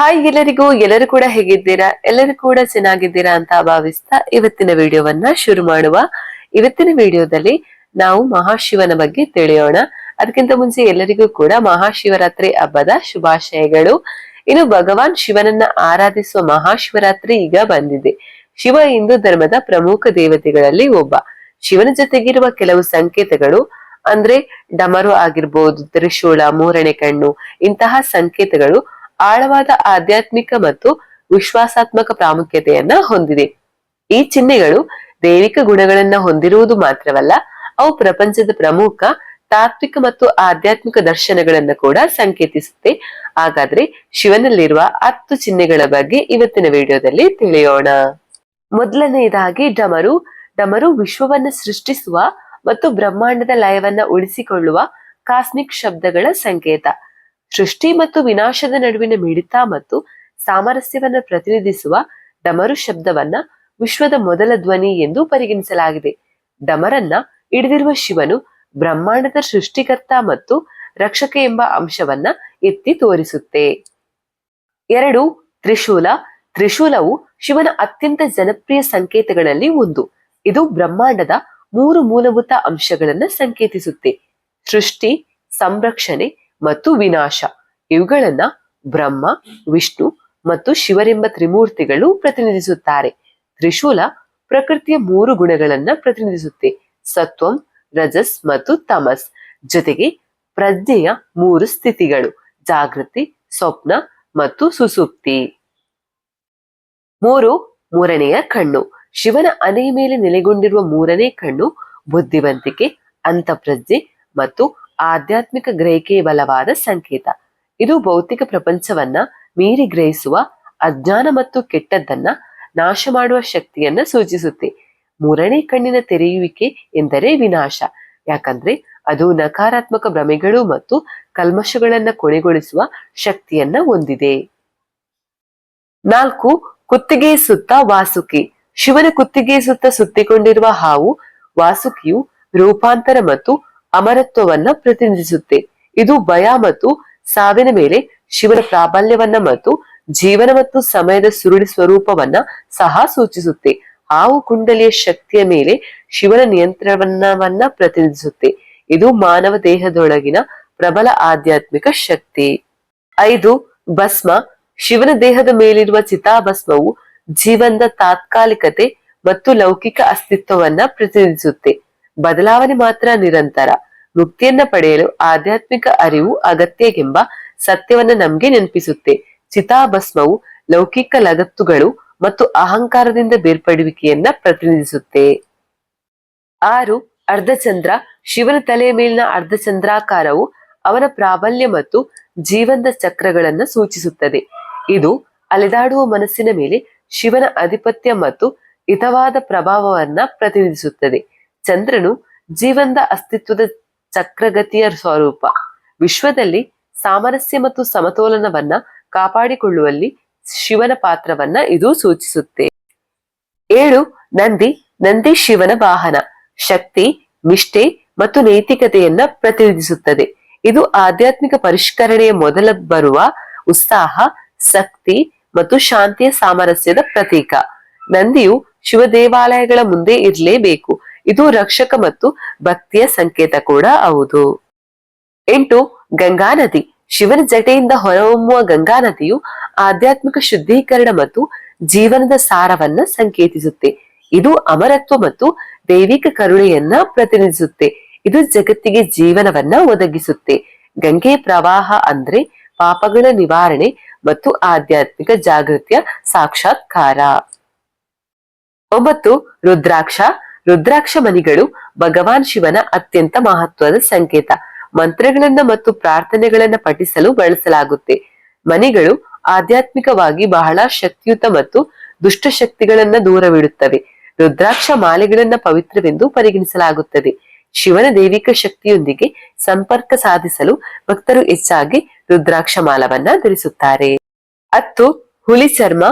Hi ಎಲ್ಲರಿಗೂ, ಎಲ್ಲರೂ ಕೂಡ ಹೇಗಿದ್ದೀರಾ? ಎಲ್ಲರೂ ಕೂಡ ಚೆನ್ನಾಗಿದ್ದೀರಾ ಅಂತ ಭಾವಿಸ್ತಾ ಇವತ್ತಿನ ವಿಡಿಯೋವನ್ನ ಶುರು ಮಾಡುವ. ಇವತ್ತಿನ ವಿಡಿಯೋದಲ್ಲಿ ನಾವು ಮಹಾಶಿವನ ಬಗ್ಗೆ ತಿಳಿಯೋಣ. ಅದಕ್ಕಿಂತ ಮುಂಚೆ ಎಲ್ಲರಿಗೂ ಕೂಡ ಮಹಾಶಿವರಾತ್ರಿ ಹಬ್ಬದ ಶುಭಾಶಯಗಳು. ಇನ್ನು ಭಗವಾನ್ ಶಿವನನ್ನ ಆರಾಧಿಸುವ ಮಹಾಶಿವರಾತ್ರಿ ಈಗ ಬಂದಿದೆ. ಶಿವ ಹಿಂದೂ ಧರ್ಮದ ಪ್ರಮುಖ ದೇವತೆಗಳಲ್ಲಿ ಒಬ್ಬ. ಶಿವನ ಜೊತೆಗಿರುವ ಕೆಲವು ಸಂಕೇತಗಳು, ಅಂದ್ರೆ ಡಮರು ಆಗಿರ್ಬೋದು, ತ್ರಿಶೂಲ, ಮೂರನೇ ಕಣ್ಣು, ಇಂತಹ ಸಂಕೇತಗಳು ಆಳವಾದ ಆಧ್ಯಾತ್ಮಿಕ ಮತ್ತು ವಿಶ್ವಾಸಾತ್ಮಕ ಪ್ರಾಮುಖ್ಯತೆಯನ್ನ ಹೊಂದಿದೆ. ಈ ಚಿಹ್ನೆಗಳು ದೈವಿಕ ಗುಣಗಳನ್ನ ಹೊಂದಿರುವುದು ಮಾತ್ರವಲ್ಲ, ಅವು ಪ್ರಪಂಚದ ಪ್ರಮುಖ ತಾತ್ವಿಕ ಮತ್ತು ಆಧ್ಯಾತ್ಮಿಕ ದರ್ಶನಗಳನ್ನ ಕೂಡ ಸಂಕೇತಿಸುತ್ತೆ. ಹಾಗಾದ್ರೆ ಶಿವನಲ್ಲಿರುವ ಹತ್ತು ಚಿಹ್ನೆಗಳ ಬಗ್ಗೆ ಇವತ್ತಿನ ವಿಡಿಯೋದಲ್ಲಿ ತಿಳಿಯೋಣ. ಮೊದಲನೆಯದಾಗಿ ಡಮರು. ಡಮರು ವಿಶ್ವವನ್ನ ಸೃಷ್ಟಿಸುವ ಮತ್ತು ಬ್ರಹ್ಮಾಂಡದ ಲಯವನ್ನ ಉಳಿಸಿಕೊಳ್ಳುವ ಕಾಸ್ಮಿಕ್ ಶಬ್ದಗಳ ಸಂಕೇತ. ಸೃಷ್ಟಿ ಮತ್ತು ವಿನಾಶದ ನಡುವಿನ ಮಿಡಿತ ಮತ್ತು ಸಾಮರಸ್ಯವನ್ನ ಪ್ರತಿನಿಧಿಸುವ ಡಮರು ಶಬ್ದವನ್ನ ವಿಶ್ವದ ಮೊದಲ ಧ್ವನಿ ಎಂದು ಪರಿಗಣಿಸಲಾಗಿದೆ. ಡಮರನ್ನ ಹಿಡಿದಿರುವ ಶಿವನು ಬ್ರಹ್ಮಾಂಡದ ಸೃಷ್ಟಿಕರ್ತ ಮತ್ತು ರಕ್ಷಕ ಎಂಬ ಅಂಶವನ್ನ ಎತ್ತಿ ತೋರಿಸುತ್ತೆ. ಎರಡು, ತ್ರಿಶೂಲ. ತ್ರಿಶೂಲವು ಶಿವನ ಅತ್ಯಂತ ಜನಪ್ರಿಯ ಸಂಕೇತಗಳಲ್ಲಿ ಒಂದು. ಇದು ಬ್ರಹ್ಮಾಂಡದ ಮೂರು ಮೂಲಭೂತ ಅಂಶಗಳನ್ನ ಸಂಕೇತಿಸುತ್ತೆ. ಸೃಷ್ಟಿ, ಸಂರಕ್ಷಣೆ ಮತ್ತು ವಿನಾಶ. ಇವುಗಳನ್ನ ಬ್ರಹ್ಮ, ವಿಷ್ಣು ಮತ್ತು ಶಿವರೆಂಬ ತ್ರಿಮೂರ್ತಿಗಳು ಪ್ರತಿನಿಧಿಸುತ್ತಾರೆ. ತ್ರಿಶೂಲ ಪ್ರಕೃತಿಯ ಮೂರು ಗುಣಗಳನ್ನ ಪ್ರತಿನಿಧಿಸುತ್ತೆ. ಸತ್ವಂ, ರಜಸ್ ಮತ್ತು ತಮಸ್. ಜೊತೆಗೆ ಪ್ರಜ್ಞೆಯ ಮೂರು ಸ್ಥಿತಿಗಳು, ಜಾಗೃತಿ, ಸ್ವಪ್ನ ಮತ್ತು ಸುಸುಪ್ತಿ ಮೂರು, ಮೂರನೆಯ ಕಣ್ಣು. ಶಿವನ ಅನೆಯ ಮೇಲೆ ನೆಲೆಗೊಂಡಿರುವ ಮೂರನೇ ಕಣ್ಣು ಬುದ್ಧಿವಂತಿಕೆ, ಅಂತಪ್ರಜ್ಞೆ ಮತ್ತು ಆಧ್ಯಾತ್ಮಿಕ ಗ್ರಹಿಕೆಯ ಬಲವಾದ ಸಂಕೇತ. ಇದು ಭೌತಿಕ ಪ್ರಪಂಚವನ್ನ ಮೀರಿ ಗ್ರಹಿಸುವ ಅಜ್ಞಾನ ಮತ್ತು ಕೆಟ್ಟದ್ದನ್ನ ನಾಶ ಮಾಡುವ ಶಕ್ತಿಯನ್ನ ಸೂಚಿಸುತ್ತೆ. ಮೂರನೇ ಕಣ್ಣಿನ ತೆರೆಯುವಿಕೆ ಎಂದರೆ ವಿನಾಶ. ಯಾಕಂದ್ರೆ ಅದು ನಕಾರಾತ್ಮಕ ಭ್ರಮೆಗಳು ಮತ್ತು ಕಲ್ಮಶಗಳನ್ನ ಕೊನೆಗೊಳಿಸುವ ಶಕ್ತಿಯನ್ನ ಹೊಂದಿದೆ. ನಾಲ್ಕು, ಕುತ್ತಿಗೆ ಸುತ್ತ ವಾಸುಕಿ. ಶಿವನ ಕುತ್ತಿಗೆ ಸುತ್ತ ಸುತ್ತಿಕೊಂಡಿರುವ ಹಾವು ವಾಸುಕಿಯು ರೂಪಾಂತರ ಮತ್ತು ಅಮರತ್ವವನ್ನ ಪ್ರತಿನಿಧಿಸುತ್ತೆ. ಇದು ಭಯ ಮತ್ತು ಸಾವಿನ ಮೇಲೆ ಶಿವನ ಪ್ರಾಬಲ್ಯವನ್ನ ಮತ್ತು ಜೀವನ ಮತ್ತು ಸಮಯದ ಸುರುಳಿ ಸ್ವರೂಪವನ್ನ ಸಹ ಸೂಚಿಸುತ್ತೆ. ಹಾವು ಕುಂಡಲಿಯ ಶಕ್ತಿಯ ಮೇಲೆ ಶಿವನ ನಿಯಂತ್ರಣವನ್ನ ಪ್ರತಿನಿಧಿಸುತ್ತೆ. ಇದು ಮಾನವ ದೇಹದೊಳಗಿನ ಪ್ರಬಲ ಆಧ್ಯಾತ್ಮಿಕ ಶಕ್ತಿ. ಐದು, ಭಸ್ಮ. ಶಿವನ ದೇಹದ ಮೇಲಿರುವ ಚಿತಾಭಸ್ಮವು ಜೀವನದ ತಾತ್ಕಾಲಿಕತೆ ಮತ್ತು ಲೌಕಿಕ ಅಸ್ತಿತ್ವವನ್ನ ಪ್ರತಿನಿಧಿಸುತ್ತೆ. ಬದಲಾವಣೆ ಮಾತ್ರ ನಿರಂತರ. ಮುಕ್ತಿಯನ್ನ ಪಡೆಯಲು ಆಧ್ಯಾತ್ಮಿಕ ಅರಿವು ಅಗತ್ಯ ಎಂಬ ಸತ್ಯವನ್ನ ನಮ್ಗೆ ನೆನಪಿಸುತ್ತೆ. ಚಿತಾಭಸ್ಮವು ಲೌಕಿಕ ಲಗತ್ತುಗಳು ಮತ್ತು ಅಹಂಕಾರದಿಂದ ಬೇರ್ಪಡುವಿಕೆಯನ್ನ ಪ್ರತಿನಿಧಿಸುತ್ತೆ. ಆರು, ಅರ್ಧಚಂದ್ರ. ಶಿವನ ತಲೆಯ ಮೇಲಿನ ಅರ್ಧಚಂದ್ರಾಕಾರವು ಅವನ ಪ್ರಾಬಲ್ಯ ಮತ್ತು ಜೀವನದ ಚಕ್ರಗಳನ್ನು ಸೂಚಿಸುತ್ತದೆ. ಇದು ಅಲೆದಾಡುವ ಮನಸ್ಸಿನ ಮೇಲೆ ಶಿವನ ಅಧಿಪತ್ಯ ಮತ್ತು ಹಿತವಾದ ಪ್ರಭಾವವನ್ನ ಪ್ರತಿನಿಧಿಸುತ್ತದೆ. ಚಂದ್ರನು ಜೀವನದ ಅಸ್ತಿತ್ವದ ಚಕ್ರಗತಿಯ ಸ್ವರೂಪ. ವಿಶ್ವದಲ್ಲಿ ಸಾಮರಸ್ಯ ಮತ್ತು ಸಮತೋಲನವನ್ನ ಕಾಪಾಡಿಕೊಳ್ಳುವಲ್ಲಿ ಶಿವನ ಪಾತ್ರವನ್ನ ಇದು ಸೂಚಿಸುತ್ತೆ. ಏಳು, ನಂದಿ ನಂದಿ ಶಿವನ ವಾಹನ. ಶಕ್ತಿ, ನಿಷ್ಠೆ ಮತ್ತು ನೈತಿಕತೆಯನ್ನ ಪ್ರತಿನಿಧಿಸುತ್ತದೆ. ಇದು ಆಧ್ಯಾತ್ಮಿಕ ಪರಿಷ್ಕರಣೆಯ ಮೊದಲ ಬರುವ ಉತ್ಸಾಹ, ಶಕ್ತಿ ಮತ್ತು ಶಾಂತಿಯ ಸಾಮರಸ್ಯದ ಪ್ರತೀಕ. ನಂದಿಯು ಶಿವ ದೇವಾಲಯಗಳ ಮುಂದೆ ಇರಲೇಬೇಕು. ಇದು ರಕ್ಷಕ ಮತ್ತು ಭಕ್ತಿಯ ಸಂಕೇತ ಕೂಡ ಹೌದು. ಎಂಟು, ಗಂಗಾ ನದಿ. ಶಿವನ ಜಟೆಯಿಂದ ಹೊರಹೊಮ್ಮುವ ಗಂಗಾ ನದಿಯು ಆಧ್ಯಾತ್ಮಿಕ ಶುದ್ಧೀಕರಣ ಮತ್ತು ಜೀವನದ ಸಾರವನ್ನ ಸಂಕೇತಿಸುತ್ತೆ. ಇದು ಅಮರತ್ವ ಮತ್ತು ದೈವಿಕ ಕರುಣೆಯನ್ನ ಪ್ರತಿನಿಧಿಸುತ್ತೆ. ಇದು ಜಗತ್ತಿಗೆ ಜೀವನವನ್ನ ಒದಗಿಸುತ್ತೆ. ಗಂಗೆ ಪ್ರವಾಹ ಅಂದ್ರೆ ಪಾಪಗಳ ನಿವಾರಣೆ ಮತ್ತು ಆಧ್ಯಾತ್ಮಿಕ ಜಾಗೃತಿಯ ಸಾಕ್ಷಾತ್ಕಾರ. ಒಂಬತ್ತು, ರುದ್ರಾಕ್ಷ. ರುದ್ರಾಕ್ಷ ಮನಿಗಳು ಭಗವಾನ್ ಶಿವನ ಅತ್ಯಂತ ಮಹತ್ವದ ಸಂಕೇತ. ಮಂತ್ರಗಳನ್ನ ಮತ್ತು ಪ್ರಾರ್ಥನೆಗಳನ್ನ ಪಠಿಸಲು ಬಳಸಲಾಗುತ್ತೆ. ಮನಿಗಳು ಆಧ್ಯಾತ್ಮಿಕವಾಗಿ ಬಹಳ ಶಕ್ತಿಯುತ ಮತ್ತು ದುಷ್ಟಶಕ್ತಿಗಳನ್ನ ದೂರವಿಡುತ್ತವೆ. ರುದ್ರಾಕ್ಷ ಮಾಲೆಗಳನ್ನ ಪವಿತ್ರವೆಂದು ಪರಿಗಣಿಸಲಾಗುತ್ತದೆ. ಶಿವನ ದೈವಿಕ ಶಕ್ತಿಯೊಂದಿಗೆ ಸಂಪರ್ಕ ಸಾಧಿಸಲು ಭಕ್ತರು ಹೆಚ್ಚಾಗಿ ರುದ್ರಾಕ್ಷ ಮಾಲವನ್ನ ಧರಿಸುತ್ತಾರೆ. ಹತ್ತು ಹುಲಿ ಚರ್ಮ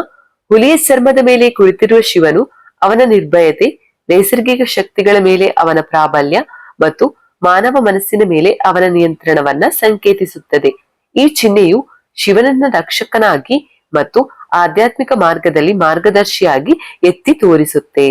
ಹುಲಿಯ ಚರ್ಮದ ಮೇಲೆ ಕುಳಿತಿರುವ ಶಿವನು ಅವನ ನಿರ್ಭಯತೆ ನೈಸರ್ಗಿಕ ಶಕ್ತಿಗಳ ಮೇಲೆ ಅವನ ಪ್ರಾಬಲ್ಯ ಮತ್ತು ಮಾನವ ಮನಸ್ಸಿನ ಮೇಲೆ ಅವನ ನಿಯಂತ್ರಣವನ್ನ ಸಂಕೇತಿಸುತ್ತದೆ. ಈ ಚಿಹ್ನೆಯು ಶಿವನನ್ನ ರಕ್ಷಕನಾಗಿ ಮತ್ತು ಆಧ್ಯಾತ್ಮಿಕ ಮಾರ್ಗದಲ್ಲಿ ಮಾರ್ಗದರ್ಶಿಯಾಗಿ ಎತ್ತಿ ತೋರಿಸುತ್ತೆ.